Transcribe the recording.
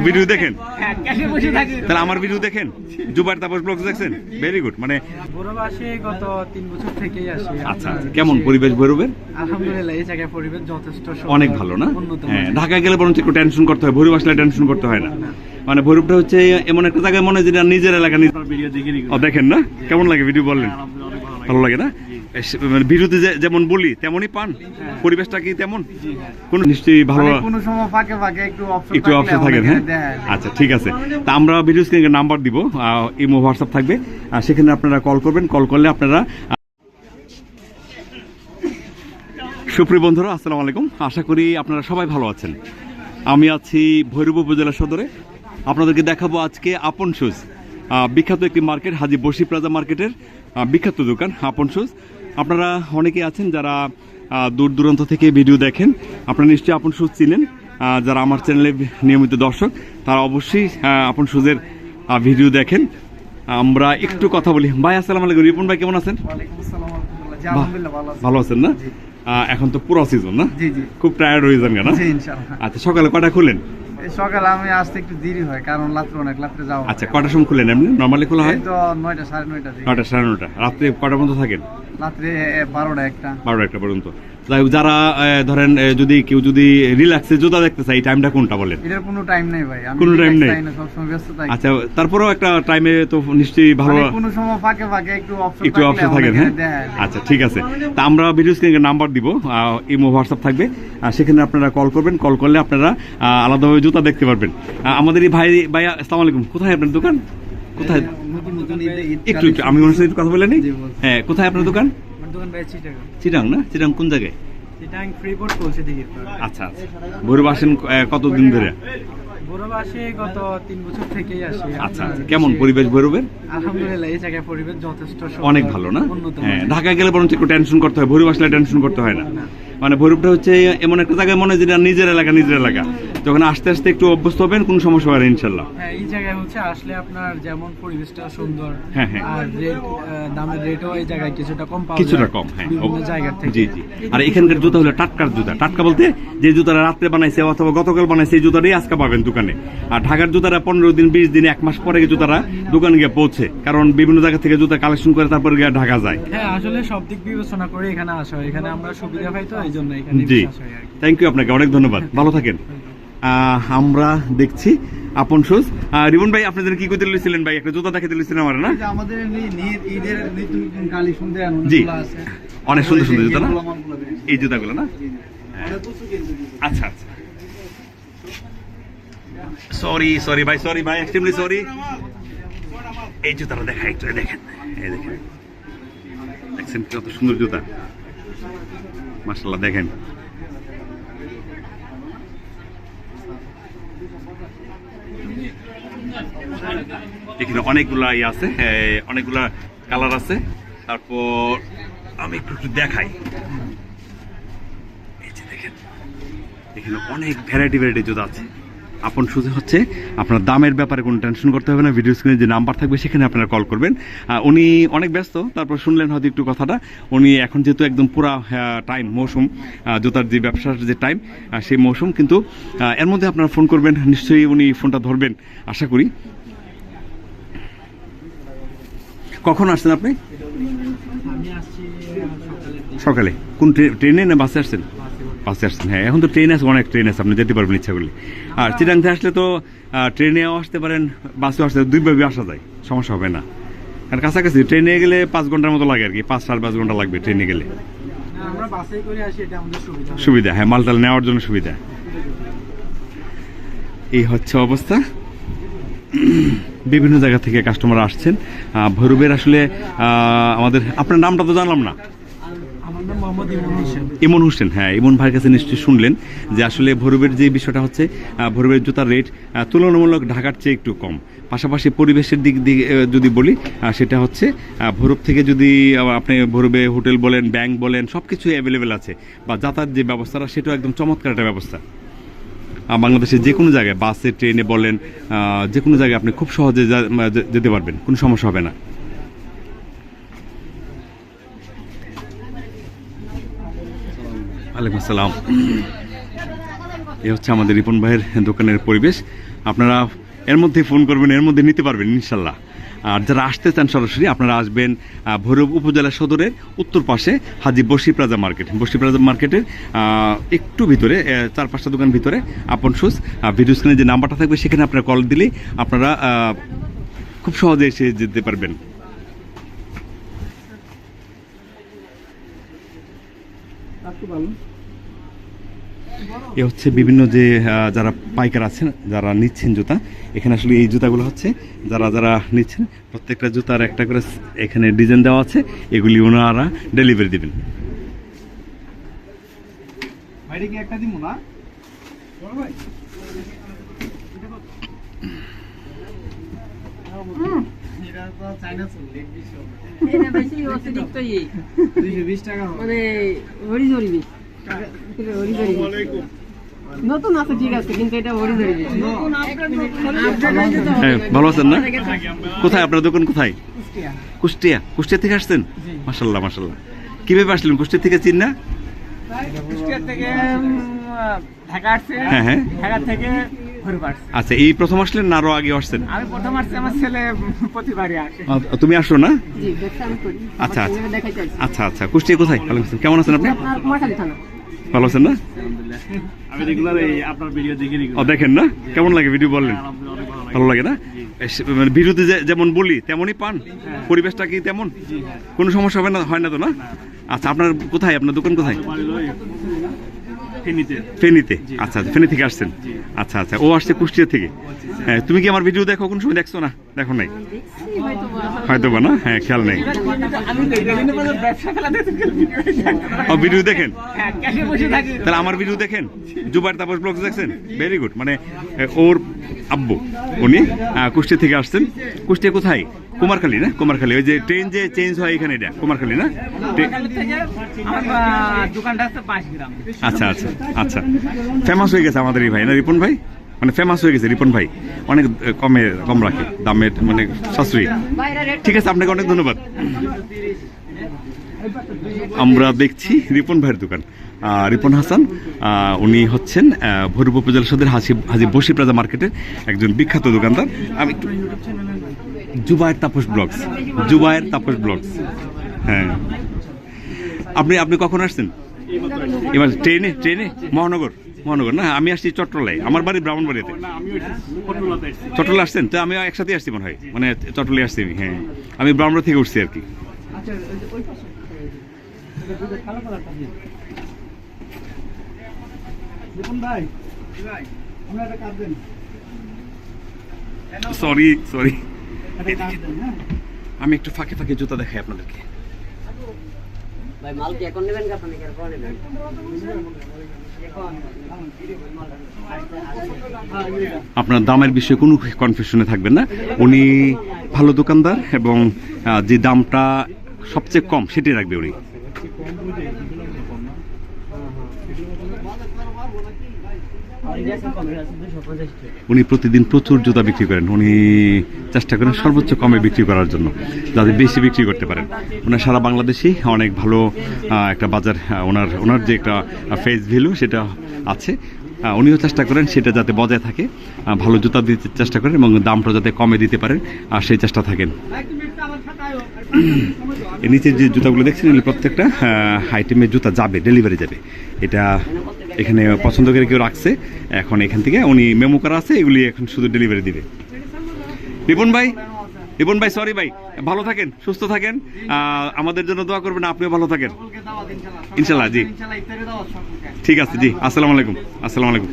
Video দেখেন? ক্যাশে বসে থাকি তাহলে আমার ভিডিও দেখেন? জুবাইর তাপস ব্লগ দেখছেন? ভেরি গুড মানে গত তিন বছর থেকেই আসি। আচ্ছা। কেমন পরিবেশ ভৈরবের? আলহামদুলিল্লাহ এই জায়গায় পরিবেশ যথেষ্ট অনেক ভালো না? হ্যাঁ। ঢাকায় গেলে বরঞ্চ একটু টেনশন করতে হয় ভৈরব আসলে টেনশন করতে হয় না। মানে ভৈরবটা হচ্ছে এমন একটা জায়গায় মনে হয় যেটা নিজের এলাকা নিজ- ও দেখেন না? কেমন লাগে ভিডিও বললেন? ভালো লাগে না? মানে যে- যেমন বলি তেমনই পান। পরিবেশটা কি তেমন? কোন নিশ্চয়ই ভালো মানে কোনো সময় ফাঁকে ফাঁকে একটু একটু অপশন থাকেন হ্যাঁ? আচ্ছা ঠিক আছে। তা আমরা ভিডিও স্ক্রিনে নাম্বার দিব ইমো হোয়াটসঅ্যাপ থাকবে। আর সেখানে আপনারা কল করবেন কল করলে আপনারা সুপ্রিয় বন্ধুরা আসসালামু আলাইকুম। আশা করি আপনারা সবাই ভালো আছেন। আমি আছি ভৈরব উপজেলা সদরে। আপনাদেরকে দেখাবো আজকে আপন আহ, বিখ্যাত একটি মার্কেট হাজি বসি প্লাজা মার্কেটের বিখ্যাত দোকান আপন শুজ। আপনারা অনেকেই আছেন যারা দূর দূরান্ত থেকে ভিডিও দেখেন। আপনারা নিশ্চয়ই আপন শুজ চিনেন। আহ, যারা আমার চ্যানেলে নিয়মিত দর্শক তারা অবশ্যই আপন শুজের ভিডিও দেখেন। আমরা একটু কথা বলি। ভাই আসসালাম আলাইকুম। রিপন ভাই কেমন আছেন? ভালো আছেন না? এখন তো পুরো সিজন না? খুব টায়ার্ড হয়ে যান না জি ইনশাআল্লাহ। আচ্ছা সকালে কটা খুলেন সকালে আমি আসতে একটু দেরি হয় কারণ রাত্রে অনেক রাত্রে যাওয়া। আচ্ছা কটার সময় খুলেন আপনি নর্মালি খোলা হয়? তো নয়টা সাড়ে নয়টা নয়টা সাড়ে নয়টা। রাত্রে কটার মধ্যে থাকেন? রাত্রে বারোটা একটা। বারোটা একটা পর্যন্ত। যাই হোক, যারা আহ, ধরেন যদি কেউ যদি রিল্যাক্সে জুতা দেখতে চাই টাইমটা কোনটা বলেন? এটার কোনো টাইম নেই ভাই। আমি কোনো relax নেই? না, আচ্ছা তারপরেও একটা টাইমে তো নিশ্চয়ই ভালো মানে কোনো সময় ফাঁকে ফাঁকে একটু অপশন একটু অপশন থাকেন হ্যাঁ? আচ্ছা ঠিক আছে। তা আমরা ভিডিও স্ক্রিনে নাম্বার দিব আহ, ইমো হোয়াটসঅ্যাপ থাকবে। আর সেখানে আপনারা কল করবেন। কল করলে আপনারা আলাদাভাবে জুতা দেখতে পারবেন। আমাদের এই ভাই ভাই আসসালামু আলাইকুম। কোথায় আপনার দোকান? কোথায়? একটু একটু আমি একটু কথা বলে নিই। হ্যাঁ কোথায় আপনার দোকান? দোকান ভাই চিটাগাং। চিটাং না? চিটাং কোন জায়গায়? চিটাং ফ্রিপোর্ট পৌঁছে দিকে আচ্ছা আচ্ছা। ভৈরব আসেন কতদিন ধরে? বড়বাসে গত তিন বছর থেকেই আসে। আচ্ছা আচ্ছা। কেমন পরিবেশ ভৈরবের আলহামদুলিল্লাহ এই জায়গায় পরিবেশ যথেষ্ট অনেক ভালো না? হ্যাঁ গেলে বরঞ্চ একটু টেনশন করতে হয় ভৈরব আসলে টেনশন করতে হয় না। মানে ভৈরবটা হচ্ছে এমন একটা জায়গায় মনে হয় যেটা নিজের এলাকা নিজের এলাকা। যখন আস্তে আস্তে একটু অভ্যস্ত হবেন কোনো সমস্যা হবে ইনশাল্লাহ। হ্যাঁ এই জায়গায় হচ্ছে আসলে আপনার যেমন পরিবেশটা সুন্দর হ্যাঁ, হ্যাঁ। আর রেট দামের রেটও এই জায়গায় কিছুটা কম পাওয়া কিছুটা কম হ্যাঁ জায়গা থেকে। জি জি। আর এখানকার জুতা হলো টাটকার জুতা। টাটকা বলতে যে জুতাটা রাত্রে বানাইছে অথবা গতকাল বানাইছে এই জুতাটাই আজকে পাবেন দোকানে। আর ঢাকার জুতারা পনেরো দিন বিশ দিন এক মাস পরে জুতারা দোকানে গিয়ে পৌঁছে। কারণ বিভিন্ন জায়গা থেকে জুতা কালেকশন করে তারপরে গিয়ে ঢাকা যায়। হ্যাঁ আসলে সব দিক বিবেচনা করে এখানে আসা হয়। এখানে আমরা সুবিধা পাই তো জি। থ্যাংক ইউ আপনাকে অনেক ধন্যবাদ। ভালো থাকেন। আমরা দেখছি আপন সুজ। রিবন ভাই আপনাদের কি করতে লইছিলেন ভাই? একটা জুতা দেখাতে লইছিলেন আমার না? আমাদের ঈদের শুনতে জি। অনেক সুন্দর সুন্দর জুতা না। এই জুতাগুলো না। আচ্ছা আচ্ছা। সরি সরি ভাই সরি ভাই এক্সট্রিমলি সরি এই জুতাটা দেখা একটু দেখেন। এই দেখেন। দেখছেন কত সুন্দর জুতা। মাশাল্লাহ দেখেন। এখানে অনেকগুলা ইয়ে আছে অনেকগুলা কালার আছে। তারপর আমি একটু একটু দেখাই। এই যে দেখেন, এখানে অনেক ভ্যারাইটি ভ্যারাইটি জুতা আছে। আপন শুধু হচ্ছে আপনার দামের ব্যাপারে কোনো টেনশন করতে হবে না ভিডিও স্ক্রিনে যে নাম্বার থাকবে সেখানে আপনারা কল করবেন। উনি অনেক ব্যস্ত তারপর শুনলেন হয়তো একটু কথাটা। উনি এখন যেহেতু একদম পুরা টাইম মৌসুম জুতার যে ব্যবসার যে টাইম সেই মৌসুম কিন্তু এর মধ্যে আপনারা ফোন করবেন নিশ্চয়ই উনি ফোনটা ধরবেন আশা করি। কখন আসছেন আপনি? সকালে। কোন ট্রে- ট্রেনে না বাসে আসছেন? বাসে আসছেন। হ্যাঁ এখন তো ট্রেন আছে অনেক ট্রেন আছে আপনি যেতে পারবেন ইচ্ছা করলে। আর চিরাংতে আসলে তো ট্রেনেও আসতে পারেন বাসেও আসতে দুইভাবে আসা যায় সমস্যা হবে না। আর কাছাকাছি ট্রেনে গেলে পাঁচ ঘণ্টার মতো লাগে আর কি পাঁচ সাড়ে পাঁচ ঘণ্টা লাগবে ট্রেনে গেলে। সুবিধা হয়। মালটাল নেওয়ার জন্য সুবিধা। এই হচ্ছে অবস্থা। বিভিন্ন জায়গা থেকে কাস্টমার আসছেন। ভৈরবের আসলে আহ, আমাদের আপনার নামটা তো জানলাম না। ইমন হোসেন। হ্যাঁ ইমন ভাইয়ের কাছে নিশ্চয়ই শুনলেন যে আসলে ভৈরবের যে বিষয়টা হচ্ছে ভৈরবের জুতার রেট তুলনামূলক ঢাকার চেয়ে একটু কম। পাশাপাশি পরিবেশের দিক দিয়ে যদি বলি সেটা হচ্ছে ভৈরব থেকে যদি আপনি ভৈরবে হোটেল বলেন, ব্যাংক বলেন সব কিছুই অ্যাভেলেবেল আছে, বা যাতায়াত যে ব্যবস্থাটা, সেটাও একদম চমৎকার একটা ব্যবস্থা। বাংলাদেশের যে কোনো জায়গায়, বাসে, ট্রেনে বলেন যে কোনো জায়গায় আপনি খুব সহজে যেতে পারবেন, কোনো সমস্যা হবে না। ওয়ালাইকুম আসসালাম। এ হচ্ছে আমাদের রিপন ভাইয়ের দোকানের পরিবেশ। আপনারা এর মধ্যে ফোন করবেন, এর মধ্যে নিতে পারবেন, ইনশাল্লাহ। আর যারা আসতে চান সরাসরি, আপনারা আসবেন ভৈরব উপজেলা সদরের উত্তর পাশে হাজি বসি প্লাজা মার্কেট। বসি প্লাজা মার্কেটের একটু ভিতরে চার পাঁচটা দোকান ভিতরে, আপন শুজ ভিডিও স্ক্রিনে যে নাম্বারটা থাকবে, সেখানে আপনারা কল দিলেই আপনারা খুব সহজে এসে যেতে পারবেন। এ হচ্ছে বিভিন্ন যে যারা পাইকার আছেন যারা নিচ্ছেন জুতা এখানে আসলে এই জুতাগুলো হচ্ছে যারা যারা নিচ্ছেন প্রত্যেকটা জুতার একটা করে এখানে ডিজাইন দেওয়া আছে এগুলি ওনারা ডেলিভারি দিবেন। একটা দিমু না? ভাই। এটা তো চাইনা চল লেগ পিস এটা বেশি অতিরিক্ত 220 টাকা হবে। মানে নতুন আছে ঠিক আছে কিন্তু এটা হ্যাঁ ভালো আছেন। না? কোথায় আপনার দোকান কোথায়? কুষ্টিয়া। কুষ্টিয়া। থেকে আসছেন? মাসাল্লাহ মাসাল্লাহ কীভাবে আসলেন? কুষ্টিয়া থেকে চিন না? কুষ্টিয়া থেকে ঢাকা আসছে। হ্যাঁ হ্যাঁ। ঢাকা থেকে আচ্ছা এই প্রথম আসলেন না আরও আগে আসছেন? আমি প্রথম আসছে আমার ছেলে প্রতিবারই আসে। তুমি আসো না? জি ব্যবসা আমি করি। আচ্ছা, আচ্ছা। আচ্ছা আচ্ছা কুষ্টিয়া কোথায়? ভালো আছেন কেমন আছেন আপনি? ভালো আছেন না? আমি রেগুলার এই আপনার ভিডিও দেখি ও দেখেন না? কেমন লাগে ভিডিও বললেন? ভালো লাগে। না? মানে ভিডিওতে যে- যেমন বলি তেমনই পান? পরিবেশটা কি তেমন? কোনো সমস্যা হবে না হয় না তো না? আচ্ছা আপনার কোথায়? আপনার দোকান কোথায়? ফেনিতে। ফেনীতে? আচ্ছা আচ্ছা ফেনী থেকে আসছেন? আচ্ছা আচ্ছা ও আসছে কুষ্টিয়া থেকে। হ্যাঁ তুমি কি আমার ভিডিও দেখো? কোন সময় দেখছ না? দেখো নাই? হয়তো বা। না? হ্যাঁ খেয়াল নেই। ও ভিডিও দেখেন? তাহলে আমার ভিডিও দেখেন? জুবাইর তাপস ব্লগ দেখছেন? ভেরি গুড মানে ওর আব্বু উনি কুষ্টিয়া থেকে আসছেন। কুষ্টিয়া কোথায়? কুমারখালী না? কুমারখালী, ওই যে ট্রেন যে চেঞ্জ হয় এখানে এটা, কুমারখালী না? আচ্ছা আচ্ছা আচ্ছা। ফেমাস হয়ে গেছে আমাদের এই ভাই, না রিপন ভাই? মানে ফেমাস হয়ে গেছে রিপন ভাই। অনেক কমে, কম রাখে দামের মানে সাশ্রয়ী। ঠিক আছে, আপনাকে অনেক ধন্যবাদ। আমরা দেখছি রিপন ভাইয়ের দোকান। রিপন হাসান উনি হচ্ছেন ভৈরব উপজেলা সদর হাসি হাজি বসি প্লাজা মার্কেটের একজন বিখ্যাত দোকানদার। আমি একটু জুবায়ের তাপস ব্লগস। জুবায়ের তাপস ব্লগস। হ্যাঁ। আপনি আপনি কখন আসছেন? এবার ট্রেনে ট্রেনে? মহানগর। মহানগর না? আমি আসছি চট্টলায়। আমার বাড়ি ব্রাহ্মণবাড়িতে চট্টলা আসছেন? তো আমি একসাথে আসছি মনে হয়। মানে চট্টলে আসছি আমি হ্যাঁ। আমি ব্রাহ্মণ থেকে উঠছি আর কি। দেখুন ভাই ভাই আমরা একটা কাজ দেন। Sorry sorry. হ্যাঁ। আমি একটু ফাঁকে ফাঁকে জুতা দেখাই আপনাদেরকে। ভাই মাল কি এখন নেবেন কাপড় নাকি আর নেবেন? আপনার দামের বিষয়ে কোনো কনফিউশনে থাকবেন না। উনি ভালো দোকানদার এবং যে দামটা সবচেয়ে কম সেটাই রাখবে উনি। উনি প্রতিদিন প্রচুর জুতা বিক্রি করেন। উনি চেষ্টা করেন সর্বোচ্চ কমে বিক্রি করার জন্য, যাতে বেশি বিক্রি করতে পারেন। ওনার সারা বাংলাদেশেই অনেক ভালো একটা বাজার ওনার ওনার যে একটা ফেস ভ্যালু সেটা আছে। উনিও চেষ্টা করেন সেটা যাতে বজায় থাকে। ভালো জুতা দিতে চেষ্টা করেন এবং দামটা যাতে কমে দিতে পারেন। আর সেই চেষ্টা থাকেন। নিচে যে জুতাগুলো দেখছেন, এগুলো প্রত্যেকটা আইটেমের জুতা যাবে ডেলিভারি যাবে। এটা এখানে পছন্দ করে কেউ রাখছে, এখন এখান থেকে উনি মেমো করা আছে, এগুলি এখন শুধু ডেলিভারি দিবে। রিপন ভাই রিপন ভাই সরি ভাই, ভালো থাকেন, সুস্থ থাকেন আমাদের জন্য দোয়া করবেন, আপনিও ভালো থাকেন। ইনশাল্লাহ জি। ঠিক আছে, জি, আসসালামু আলাইকুম আসসালামু আলাইকুম।